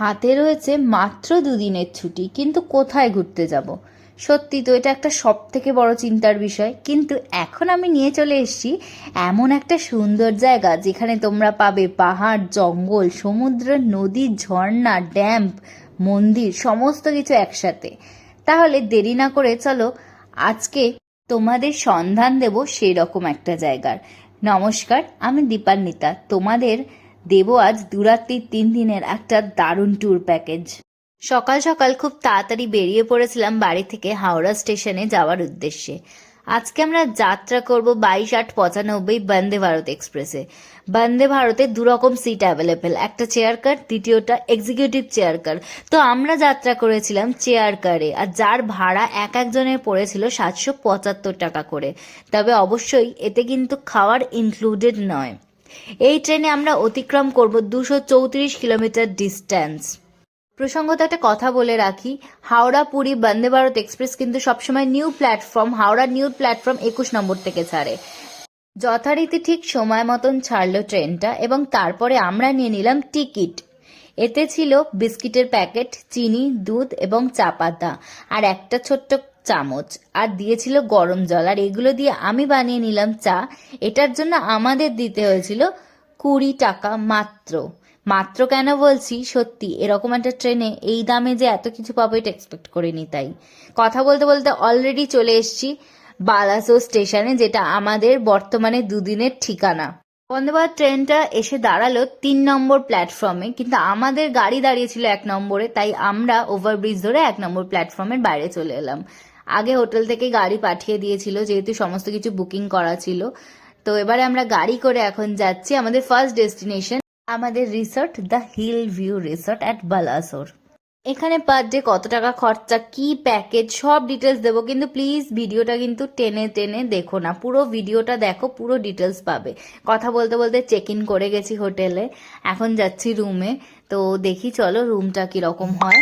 হাতে রয়েছে মাত্র দুদিনের ছুটি, কিন্তু কোথায় ঘুরতে যাব? সত্যি তো এটা একটা সব থেকে বড় চিন্তার বিষয়, কিন্তু এখন আমি নিয়ে চলে এসেছি এমন একটা সুন্দর জায়গা যেখানে তোমরা পাবে পাহাড়, জঙ্গল, সমুদ্র, নদী, ঝর্ণা ড্যাম্প মন্দির, সমস্ত কিছু একসাথে। তাহলে দেরি না করে চলো, আজকে তোমাদের সন্ধান দেব সেই রকম একটা জায়গার। নমস্কার, আমি দীপান্বিতা, তোমাদের দেব আজ দুরাত্রির তিন দিনের একটা দারুণ ট্যুর প্যাকেজ সকাল সকাল খুব তাড়াতাড়ি বেরিয়ে পড়েছিলাম বাড়ি থেকে হাওড়া স্টেশনে যাওয়ার উদ্দেশ্যে। আজকে আমরা যাত্রা করব বাইশ আট পঁচানব্বই বন্দে ভারত এক্সপ্রেসে। বন্দে ভারতে দু রকম সিট অ্যাভেলেবেল একটা চেয়ার কার দ্বিতীয়টা এক্সিকিউটিভ চেয়ার কার তো আমরা যাত্রা করেছিলাম চেয়ার কারে আর যার ভাড়া এক একজনের পড়েছিল সাতশো পঁচাত্তর টাকা করে। তবে অবশ্যই এতে কিন্তু খাওয়ার ইনক্লুডেড নয়। এই ট্রেনে আমরা অতিক্রম করব দুশো চৌত্রিশ কিলোমিটার ডিস্ট্যান্স। প্রসঙ্গত একটা কথা বলে রাখি, হাওড়া, পুরী, বন্দে ভারত এক্সপ্রেস কিন্তু সবসময় new platform, Howrah new platform একুশ নম্বর থেকে ছাড়ে। যথারীতি ঠিক সময় মতন ছাড়লো ট্রেনটা এবং তারপরে আমরা নিয়ে নিলাম টিকিট। এতে ছিল বিস্কিটের প্যাকেট, চিনি, দুধ এবং চা পাতা। আর একটা ছোট্ট চামচ আর দিয়েছিল গরম জল। আর এগুলো দিয়ে আমি বানিয়ে নিলাম চা। এটার জন্য আমাদের দিতে হয়েছিল কুড়ি টাকা মাত্র। মাত্র কেন বলছি? সত্যি, এরকম একটা ট্রেনে এই দামে যে এত কিছু পাবো এটা এক্সপেক্ট করিনি তাই। কথা বলতে বলতে অলরেডি চলে এসেছি বালাসো স্টেশনে, যেটা আমাদের বর্তমানে দুদিনের ঠিকানা। ভারত ট্রেনটা এসে দাঁড়াল তিন নম্বর প্ল্যাটফর্মে কিন্তু আমাদের গাড়ি দাঁড়িয়েছিল এক নম্বরে, তাই আমরা ওভারব্রিজ ধরে এক নম্বর প্ল্যাটফর্মের বাইরে চলে এলাম। আগে হোটেল থেকে গাড়ি পাঠিয়ে দিয়েছিল, যেহেতু সমস্ত কিছু বুকিং করা ছিল। তো এবারে আমরা গাড়ি করে এখন যাচ্ছি আমাদের ফার্স্ট ডেস্টিনেশন আমাদের resort the hill view resort at Balasore এখানে পার ডে কত টাকা খরচা, কি প্যাকেজ সব ডিটেলস দেবো, কিন্তু প্লিজ ভিডিওটা কিন্তু টেনে টেনে দেখো না। পুরো ভিডিওটা দেখো, পুরো ডিটেলস পাবে। কথা বলতে বলতে চেক ইন করে গেছি হোটেলে, এখন যাচ্ছি রুমে তো দেখি, চলো রুমটা কীরকম হয়।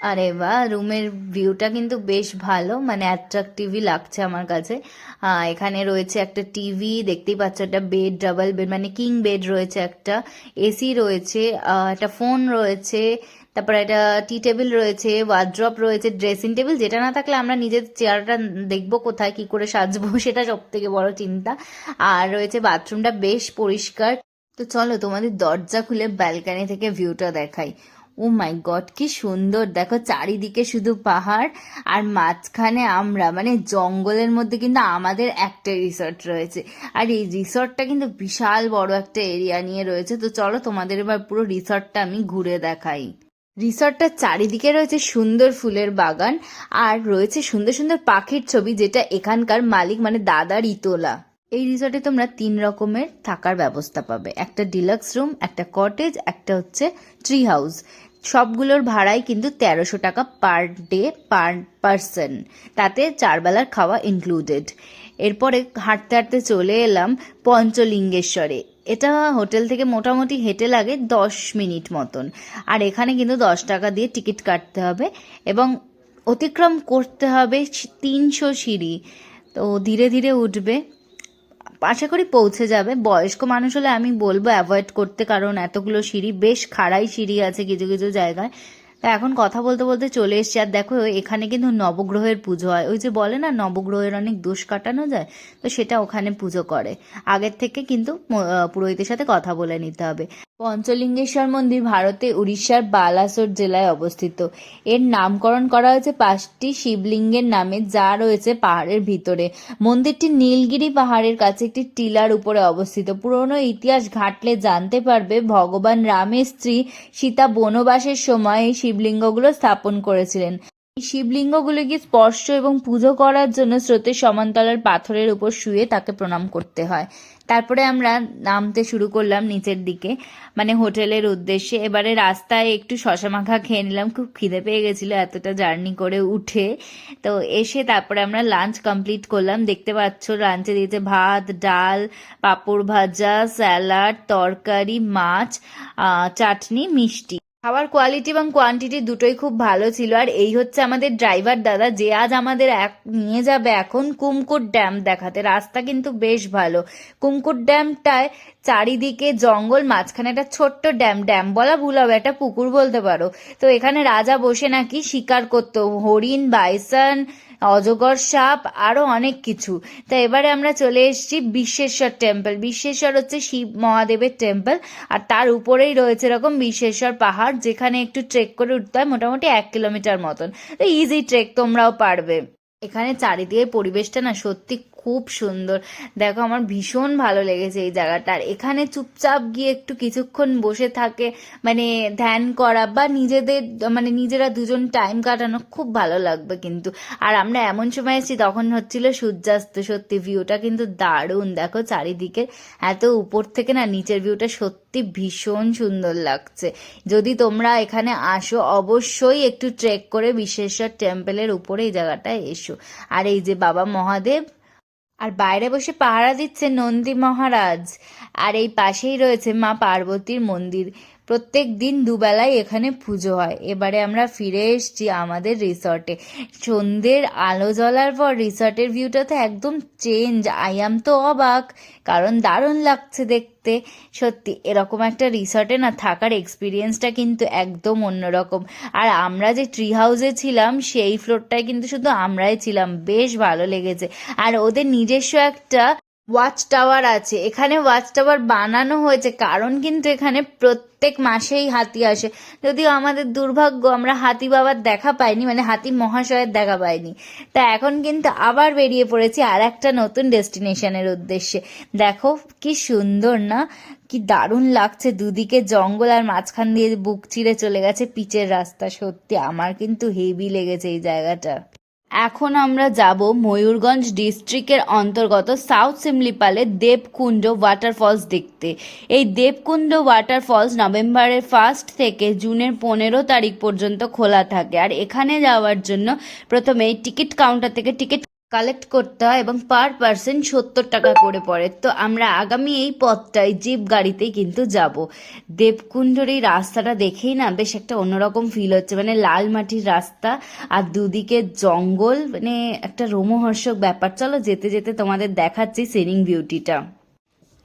আরে বা রুমের ভিউটা কিন্তু বেশ ভালো মানে অ্যাট্রাকটিভই লাগছে আমার কাছে। এখানে রয়েছে একটা টিভি দেখতেই পাচ্ছ একটা বেড ডাবল বেড মানে কিং বেড রয়েছে একটা এসি রয়েছে একটা ফোন রয়েছে, তারপর একটা টি টেবিল রয়েছে ওয়ার্ড্রপ রয়েছে ড্রেসিং টেবিল যেটা না থাকলে আমরা নিজের চেয়ারটা দেখব কোথায়, কি করে সাজবো, সেটা সব থেকে বড় চিন্তা। আর রয়েছে বাথরুমটা বেশ পরিষ্কার। তো চলো তোমাদের দরজা খুলে ব্যালকানি থেকে ভিউটা দেখাই। ও মাই গড, কি সুন্দর। দেখো চারিদিকে শুধু পাহাড় আর মাঝখানে আমরা মানে জঙ্গলের মধ্যে কিন্তু আমাদের একটা রিসর্ট রয়েছে। আর এই রিসর্টটা কিন্তু বিশাল বড় একটা এরিয়া নিয়ে রয়েছে। তো চলো তোমাদের এবার পুরো রিসর্টটা আমি ঘুরে দেখাই। রিসর্টটার চারিদিকে রয়েছে সুন্দর ফুলের বাগান আর রয়েছে সুন্দর সুন্দর পাখির ছবি, যেটা এখানকার মালিক মানে দাদার ইতোলা। এই রিসর্টে তোমরা তিন রকমের থাকার ব্যবস্থা পাবে। একটা ডিলাক্স রুম একটা কটেজ একটা হচ্ছে ট্রি হাউস সবগুলোর ভাড়াই কিন্তু তেরোশো টাকা পার ডে পার পারসন তাতে চারবেলার খাওয়া ইনক্লুডেড এরপরে হাঁটতে হাঁটতে চলে এলাম পঞ্চলিঙ্গেশ্বরে। এটা হোটেল থেকে মোটামুটি হেঁটে লাগে দশ মিনিট মতন। আর এখানে কিন্তু দশ টাকা দিয়ে টিকিট কাটতে হবে এবং অতিক্রম করতে হবে তিনশো সিঁড়ি। তো ধীরে ধীরে উঠবে। আশা করি পৌঁছে যাবে। বয়স্ক মানুষ হলে আমি বলব অ্যাভয়েড করতে, কারণ এতগুলো সিঁড়ি, বেশ খাড়াই সিঁড়ি আছে কিছু কিছু জায়গায়। তা এখন কথা বলতে বলতে চলে এসছি। আর দেখো, এখানে কিন্তু নবগ্রহের পুজো হয়। ওই যে বলে না, নবগ্রহের অনেক দোষ কাটানো যায়, তো সেটা ওখানে পুজো করে। আগের থেকে কিন্তু পুরোহিতের সাথে কথা বলে নিতে হবে। পঞ্চলিঙ্গেশ্বর মন্দির ভারতে উড়িষ্যার বালাসোর জেলায় অবস্থিত। এর নামকরণ করা হয়েছে পাঁচটি শিবলিঙ্গের নামে, যা রয়েছে পাহাড়ের ভিতরে। মন্দিরটি নীলগিরি পাহাড়ের কাছে একটি টিলার উপরে অবস্থিত। পুরনো ইতিহাস ঘাটলে জানতে পারবে, ভগবান রামের স্ত্রী সীতা বনবাসের সময় এই শিবলিঙ্গগুলো স্থাপন করেছিলেন। এই শিবলিঙ্গগুলিকে স্পর্শ এবং পুজো করার জন্য স্রোতের সমান্তরাল পাথরের উপর শুয়ে তাকে প্রণাম করতে হয়। তারপরে আমরা নামতে শুরু করলাম নিচের দিকে। মানে হোটেলের উদ্দেশ্যে। এবারে রাস্তায় একটু শশা মাখা খেয়ে নিলাম। খুব খিদে পেয়ে গেছিল এতটা জার্নি করে উঠে। তো এসে তারপরে আমরা লাঞ্চ কমপ্লিট করলাম। দেখতে পাচ্ছ লাঞ্চে দিয়েছে ভাত, ডাল, পাঁপড় ভাজা, স্যালাড, তরকারি, মাছ চাটনি, মিষ্টি। খাবার কোয়ালিটি এবং কোয়ান্টিটি দুটোই খুব ভালো ছিল। আর এই হচ্ছে আমাদের ড্রাইভার দাদা, যে আজ আমাদের এক নিয়ে যাবে এখন কুমকুট ড্যাম দেখাতে। রাস্তা কিন্তু বেশ ভালো। কুমকুট ড্যামটায় চারিদিকে জঙ্গল, মাঝখানে একটা ছোট্ট ড্যাম ড্যাম বলা ভুল হবে, একটা পুকুর বলতে পারো। তো এখানে রাজা বসে নাকি শিকার করতো। হরিণ, বাইসন অজগর সাপ আরও অনেক কিছু। তা এবারে আমরা চলে এসেছি বিশ্বেশ্বর টেম্পল বিশ্বেশ্বর হচ্ছে শিব মহাদেবের টেম্পল আর তার উপরেই রয়েছে এরকম বিশ্বেশ্বর পাহাড়, যেখানে একটু ট্রেক করে উঠতে হয়, মোটামুটি এক কিলোমিটার মতন। তো ইজি ট্রেক তোমরাও পারবে। এখানে চারিদিকে পরিবেশটা না সত্যি খুব সুন্দর। দেখো আমার ভীষণ ভালো লেগেছে এই জায়গাটা। আর এখানে চুপচাপ গিয়ে একটু কিছুক্ষণ বসে থাকে মানে ধ্যান করা বা নিজেদের মানে নিজেরা দুজন টাইম কাটানো খুব ভালো লাগবে কিন্তু। আর আমরা এমন সময় এসেছি, তখন হচ্ছিল সূর্যাস্ত সত্যি ভিউটা কিন্তু দারুণ। দেখো চারিদিকে এত উপর থেকে না নিচের ভিউটা সত্যি ভীষণ সুন্দর লাগছে। যদি তোমরা এখানে আসো, অবশ্যই একটু ট্রেক করে বিশ্বেশ্বর টেম্পলের উপরে এই জায়গাটায় এসো। আর এই যে বাবা মহাদেব আর বাইরে বসে পাহারা দিচ্ছে নন্দী মহারাজ। আর এই পাশেই রয়েছে মা পার্বতীর মন্দির। প্রত্যেক দিন দুবেলায় এখানে পুজো হয়। এবারে আমরা ফিরে এসেছি আমাদের রিসর্টে। সন্ধ্যের আলো জ্বলার পর রিসর্টের ভিউটা তো একদম চেঞ্জ। আই আম তো অবাক, কারণ দারুণ লাগছে দেখতে। সত্যি, এরকম একটা রিসর্টে না থাকার এক্সপিরিয়েন্সটা কিন্তু একদম অন্যরকম। আর আমরা যে ট্রি হাউসে ছিলাম, সেই ফ্লোরটায় কিন্তু শুধু আমরাই ছিলাম। বেশ ভালো লেগেছে। আর ওদের নিজস্ব একটা ওয়াচ টাওয়ার আছে। এখানে ওয়াচ টাওয়ার বানানো হয়েছে, কারণ কিন্তু এখানে প্রত্যেক মাসেই হাতি আসে। যদিও আমাদের দুর্ভাগ্য, আমরা হাতি বাবার দেখা পাইনি মানে হাতি মহাশয়ের দেখা পাইনি। তা এখন কিন্তু আবার বেরিয়ে পড়েছি আর একটা নতুন ডেস্টিনেশনের উদ্দেশ্যে। দেখো কি সুন্দর না? কি দারুণ লাগছে, দুদিকে জঙ্গল আর মাঝখান দিয়ে বুক চিরে চলে গেছে পিচের রাস্তা। সত্যি, আমার কিন্তু হেভি লেগেছে এই জায়গাটা। এখন আমরা যাব ময়ূরগঞ্জ ডিস্ট্রিক্টের অন্তর্গত সাউথ সিমলিপালে দেবকুণ্ড ওয়াটারফলস দেখতে। এই দেবকুণ্ড ওয়াটারফলস নভেম্বরের ফার্স্ট থেকে জুনের পনেরো তারিখ পর্যন্ত খোলা থাকে। আর এখানে যাওয়ার জন্য প্রথমে টিকিট কাউন্টার থেকে টিকিট কালেক্ট করতে হয় এবং পার পার্সন সত্তর টাকা করে পড়ে। তো আমরা আগামী এই পথটায় জিপ গাড়িতেই কিন্তু যাব। দেবকুণ্ডর এই রাস্তাটা দেখেই না বেশ একটা অন্যরকম ফিল হচ্ছে। মানে লাল মাটির রাস্তা আর দুদিকে জঙ্গল মানে একটা রোমহর্ষক ব্যাপার। চলো যেতে যেতে তোমাদের দেখাচ্ছি সিনিং বিউটিটা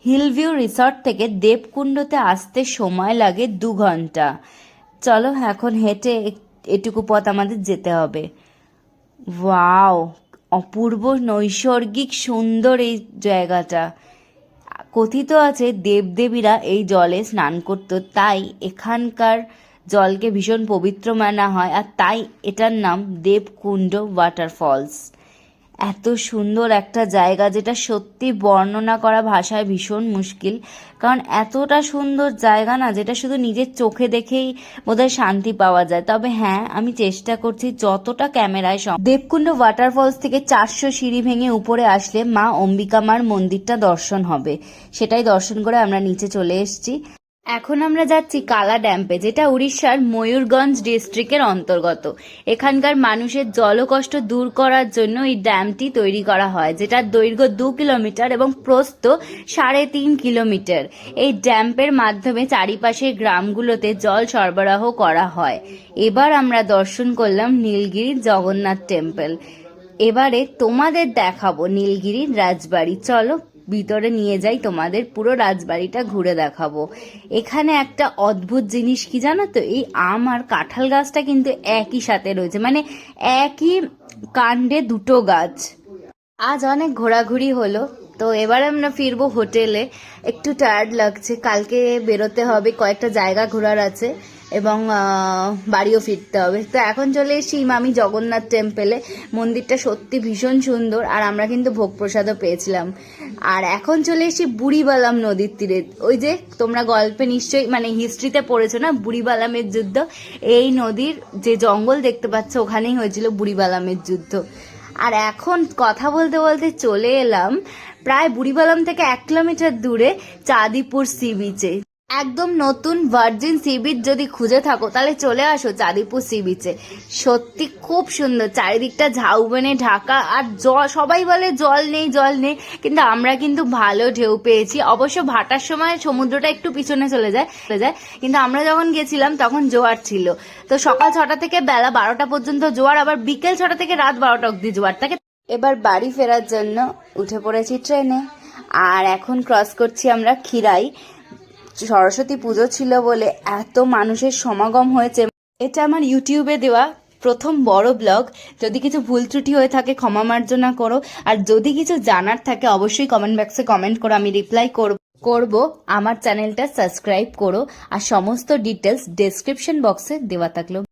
হিল ভিউ রিসর্ট থেকে দেবকুণ্ডতে আসতে সময় লাগে দু ঘণ্টা। চলো এখন হেঁটে এটুকু পথ আমাদের যেতে হবে। ওয়াও অপূর্ব নৈসর্গিক সুন্দর এই জায়গাটা। কথিত আছে, দেবদেবীরা এই জলে স্নান করত, তাই এখানকার জলকে ভীষণ পবিত্র মানা হয়, আর তাই এটার নাম দেবকুণ্ড ওয়াটারফলস এত সুন্দর একটা জায়গা যেটা সত্যি বর্ণনা করা ভাষায় ভীষণ মুশকিল। কারণ এতটা সুন্দর জায়গা না, যেটা শুধু নিজের চোখে দেখেই বোধহয় শান্তি পাওয়া যায়। তবে হ্যাঁ আমি চেষ্টা করছি যতটা ক্যামেরায় সম- দেবকুণ্ড ওয়াটারফলস থেকে চারশো সিঁড়ি ভেঙে উপরে আসলে মা অম্বিকা মার মন্দিরটা দর্শন হবে। সেটাই দর্শন করে আমরা নিচে চলে এসেছি। এখন আমরা যাচ্ছি কালা ড্যাম্পে, যেটা উড়িষ্যার ময়ূরগঞ্জ ডিস্ট্রিক্টের অন্তর্গত। এখানকার মানুষের জলকষ্ট দূর করার জন্য এই ড্যামটি তৈরি করা হয়, যেটার দৈর্ঘ্য দু কিলোমিটার এবং প্রস্থ সাড়ে তিন কিলোমিটার। এই ড্যাম্পের মাধ্যমে চারিপাশের গ্রামগুলোতে জল সরবরাহ করা হয়। এবার আমরা দর্শন করলাম নীলগিরি জগন্নাথ টেম্পল। এবারে তোমাদের দেখাবো নীলগিরির রাজবাড়ি। চলো ভিতরে নিয়ে যাই, তোমাদের পুরো রাজবাড়িটা ঘুরে দেখাবো। এখানে একটা অদ্ভুত জিনিস কি জানো তো? এই আম আর কাঁঠাল গাছটা কিন্তু একই সাথে রয়েছে মানে একই কাণ্ডে দুটো গাছ। আজ অনেক ঘোরাঘুরি হলো, তো এবার আমরা ফিরবো হোটেলে। একটু টায়ার্ড লাগছে, কালকে বেরোতে হবে, কয়েকটা জায়গা ঘোরার আছে। এবং বাড়িও ফিরতে হবে। তো এখন চলে এসেছি ইমামি জগন্নাথ টেম্পেলে মন্দিরটা সত্যি ভীষণ সুন্দর, আর আমরা কিন্তু ভোগ প্রসাদও পেয়েছিলাম। আর এখন চলে এসেছি বুড়িবালাম নদীর তীরে। ওই যে, তোমরা গল্পে নিশ্চয়ই মানে হিস্ট্রিতে পড়েছো না? বুড়িবালামের যুদ্ধ? এই নদীর যে জঙ্গল দেখতে পাচ্ছ, ওখানেই হয়েছিল বুড়িবালামের যুদ্ধ। আর এখন কথা বলতে বলতে চলে এলাম প্রায় বুড়িবালাম থেকে এক কিলোমিটার দূরে চাঁদিপুর সি বিচে একদম নতুন ভার্জিন সি বিচ যদি খুঁজে থাকো, তাহলে চলে আসো চাঁদিপুর সি বিচে সত্যি খুব সুন্দর, চারিদিকটা ঝাউবনে ঢাকা, আর জল সবাই বলে জল নেই জল নেই, কিন্তু আমরা কিন্তু ভালো ঢেউ পেয়েছি। অবশ্য ভাটার সময় সমুদ্রটা একটু পিছনে চলে যায় চলে যায়, কিন্তু আমরা যখন গেছিলাম তখন জোয়ার ছিল। তো সকাল ছটা থেকে বেলা বারোটা পর্যন্ত জোয়ার, আবার বিকেল ছটা থেকে রাত বারোটা অব্দি জোয়ার। থাকে এবার বাড়ি ফেরার জন্য উঠে পড়েছি ট্রেনে। আর এখন ক্রস করছি আমরা খিরাই। সরস্বতী পুজো ছিল বলে এত মানুষের সমাগম হয়েছে। এটা আমার ইউটিউবে দেওয়া প্রথম বড় ব্লগ। যদি কিছু ভুল ত্রুটি হয়ে থাকে, ক্ষমা মার্জনা করো। আর যদি কিছু জানার থাকে, অবশ্যই কমেন্ট বক্সে কমেন্ট করো, আমি রিপ্লাই করব। করব, আমার চ্যানেলটা সাবস্ক্রাইব করো। আর সমস্ত ডিটেলস ডেসক্রিপশন বক্সে দেওয়া থাকল।